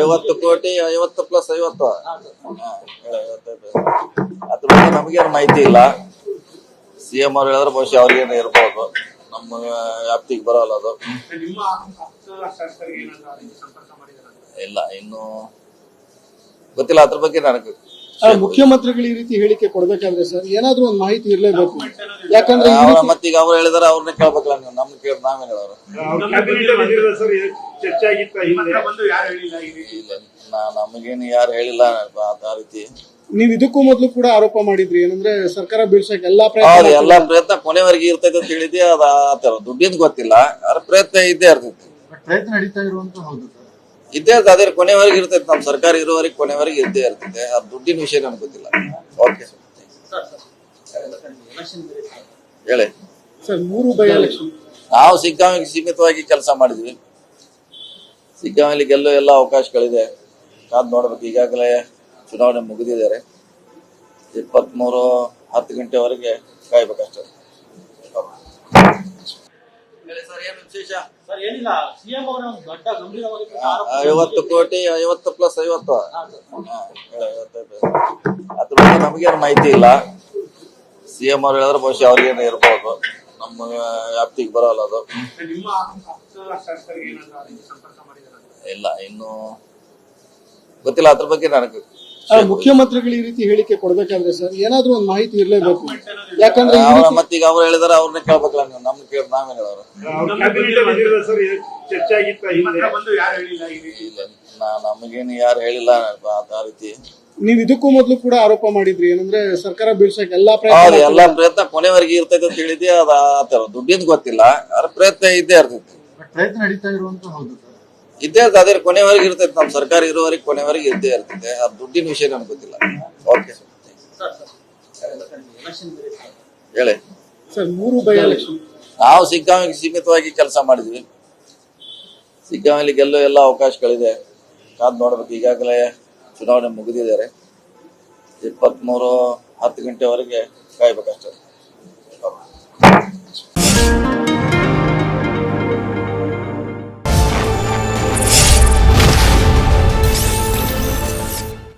ಐವತ್ತು ಕೋಟಿ ಐವತ್ತು ಪ್ಲಸ್ ಐವತ್ತು. ಅದ್ರ ಬಗ್ಗೆ ನಮಗೇನು ಮಾಹಿತಿ ಇಲ್ಲ. ಸಿ ಎಂ ಅವ್ರು ಹೇಳಿದ್ರೆ ಬಹುಶಃ ಅವ್ರಿಗೇನು ಇರ್ಬೋದು. ನಮ್ಮ ವ್ಯಾಪ್ತಿಗೆ ಬರೋಲ್ಲ ಅದು. ಇಲ್ಲ ಇನ್ನು ಗೊತ್ತಿಲ್ಲ. ಅದ್ರ ಬಗ್ಗೆ ನನಗೆ ಮುಖ್ಯಮಂತ್ರಿಗಳು ಈ ರೀತಿ ಹೇಳಿಕೆ ಕೊಡ್ಬೇಕಾದ್ರೆ ಸರ್ ಏನಾದ್ರೂ ಒಂದು ಮಾಹಿತಿ ಇರಲೇಬೇಕು. ಯಾಕಂದ್ರೆ ಈ ರೀತಿ ಮತ್ತೀಗ ಅವ್ರು ಹೇಳಿದಾರೆ ಅವ್ರನ್ನ ಕೇಳ್ಬೇಕಲ್ಲ ನೀವು ನಮ್ಗೆ ಕೇಳಿ ನಾವೇನು ಹೇಳೋರು? ಚರ್ಚೆ ಆಗಿತ್ತ ಹಿಂದೆ? ಬಂದು ಯಾರು ಹೇಳಿಲ್ಲ ಈ ರೀತಿ? ಇಲ್ಲ ನಾ ನಮಗೇನು ಯಾರು ಹೇಳಿಲ್ಲ ಆ- ಆ ರೀತಿ. ನೀವು ಇದಕ್ಕೂ ಮೊದಲು ಕೂಡ ಆರೋಪ ಮಾಡಿದ್ರಿ ಏನಂದ್ರೆ ಸರ್ಕಾರ ಬೀಳ್ಸಕ್ ಎಲ್ಲಾ ಹೌದು ಪ್ರಯತ್ನ ಎಲ್ಲಾ ಪ್ರಯತ್ನ ಕೊನೆವರೆಗೆ ಇರ್ತೈತೆ ಅಂತ ಹೇಳಿದ್ದೆ ಅದ ಆತರ ದುಡ್ಡಿಂದ ಗೊತ್ತಿಲ್ಲ ಅದ್ರ ಪ್ರಯತ್ನ ಇದ್ದೇ ಇರ್ತೈತಿ. ಪ್ರಯತ್ನ ನಡೀತಾ ಇರುವಂತ ಹೌದು ಇದ್ದೇ ಇರ್ತದೆ ಅದೇ ಕೊನೆವರೆಗೆ ಇರ್ತೈತೆ ನಮ್ಮ ಸರ್ಕಾರ ಇರೋವರೆಗೆ ಕೊನೆವರೆಗೆ ಇದ್ದೇ ಇರ್ತದೆ. ಆ ದುಡ್ಡಿನ ವಿಷಯ ನನಗೆ ಗೊತ್ತಿಲ್ಲ. ಓಕೆ ಹೇಳಿ. ನಾವು ಸಿಗ್ಗಾಮಿಗೆ ಸೀಮಿತವಾಗಿ ಕೆಲಸ ಮಾಡಿದ್ವಿ. ಸಿಗ್ಗಾಮಿಲಿ ಗೆಲ್ಲೋ ಎಲ್ಲ ಅವಕಾಶಗಳಿದೆ. ಕಾದ್ ನೋಡ್ಬೇಕು ಈಗಾಗಲೇ ಚುನಾವಣೆ ಮುಗಿದಿದ್ದಾರೆ. ಇಪ್ಪತ್ಮೂರು ಹತ್ತು ಗಂಟೆವರೆಗೆ ಕಾಯ್ಬೇಕಷ್ಟೇ. ವಿಶೇಷ? ಸರ್ ಏನಿಲ್ಲ ಸಿಎಂ ಅವರ ಒಂದು ದೊಡ್ಡ ಗಂಭೀರವಾಗಿ ಐವತ್ತು ಕೋಟಿ ಐವತ್ತು ಪ್ಲಸ್ ಐವತ್ತು. ಅದ್ರ ಬಗ್ಗೆ ನಮಗೇನು ಮಾಹಿತಿ ಇಲ್ಲ. ಸಿ ಎಂ ಅವ್ರು ಹೇಳಿದ್ರೆ ಬಹುಶಃ ಅವ್ರಿಗೇನು ಇರ್ಬೋದು. ನಮ್ಮ ವ್ಯಾಪ್ತಿಗೆ ಬರೋಲ್ಲ ಅದು. ಇಲ್ಲ ಇನ್ನು ಗೊತ್ತಿಲ್ಲ. ಅದ್ರ ಬಗ್ಗೆ ನನಗೆ ಮುಖ್ಯಮಂತ್ರಿಗಳು ಈ ರೀತಿ ಹೇಳಿಕೆ ಕೊಡ್ಬೇಕಾದ್ರೆ ಸರ್ ಏನಾದ್ರೂ ಒಂದು ಮಾಹಿತಿ ಇರಲೇಬೇಕು. ಯಾಕಂದ್ರೆ ಈ ಅವ್ರ ರೀತಿ ಮತ್ತೀಗ ಅವ್ರು ಹೇಳಿದಾರೆ ಅವ್ರನ್ನ ಕೇಳ್ಬೇಕಲ್ಲ ನೀವು ನಮ್ಗೆ ಕೇಳಿ ನಾವೇನು ಹೇಳೋರು? ಕ್ಯಾಬಿನೆಟ್ ಬಂದಿರೋದು ಸರ್ ಚರ್ಚೆ ಆಗಿತ್ತ ಹಿಂದೆ? ಬಂದು ಯಾರು ಹೇಳಿಲ್ಲ ಈ ರೀತಿ? ಇಲ್ಲ ನಾ ನಮಗೇನು ಯಾರು ಹೇಳಿಲ್ಲ ಆ- ಆ ರೀತಿ. ನೀವು ಇದಕ್ಕೂ ಮೊದಲು ಕೂಡ ಆರೋಪ ಮಾಡಿದ್ರಿ ಏನಂದ್ರೆ ಸರ್ಕಾರ ಬೀಳ್ಸಕ್ಕೆ ಎಲ್ಲಾ ಹೌದು ಪ್ರಯತ್ನ ಎಲ್ಲಾ ಪ್ರಯತ್ನ ಕೊನೆವರೆಗೆ ಇರ್ತೈತೆ ಅಂತ ಹೇಳಿದ್ದೆ ಅದ ಆತರ ದುಡ್ಡಿಂದ ಗೊತ್ತಿಲ್ಲ ಅದ್ರ ಪ್ರಯತ್ನ ಇದ್ದೇ ಇರ್ತೈತಿ. ಪ್ರಯತ್ನ ನಡೀತಾ ಇರುವಂತ ಹೌದು ಇದ್ದೇ ಇರ್ತದೆ ಅದೇ ಕೊನೆವರೆಗೆ ಇರ್ತೈತೆ ನಮ್ಮ ಸರ್ಕಾರ ಇರೋವರೆಗೆ ಕೊನೆವರೆಗೆ ಇದ್ದೇ ಇರ್ತದೆ ಆ ದುಡ್ಡಿನ ವಿಷಯ ನನಗೆ ಗೊತ್ತಿಲ್ಲ. ಓಕೆ ಹೇಳಿ. ನಾವು ಸಿಗ್ಗಾಮಿಗೆ ಸೀಮಿತವಾಗಿ ಕೆಲಸ ಮಾಡಿದ್ವಿ. ಸಿಗ್ಗಾಮಿಲಿ ಗೆಲ್ಲೋ ಎಲ್ಲ ಅವಕಾಶಗಳಿದೆ. ಕಾದ್ ನೋಡ್ಬೇಕು ಈಗಾಗಲೇ ಚುನಾವಣೆ ಮುಗಿದಿದ್ದಾರೆ ಇಪ್ಪತ್ಮೂರು ಹತ್ತು ಗಂಟೆವರೆಗೆ ಕಾಯ್ಬೇಕಷ್ಟೇ.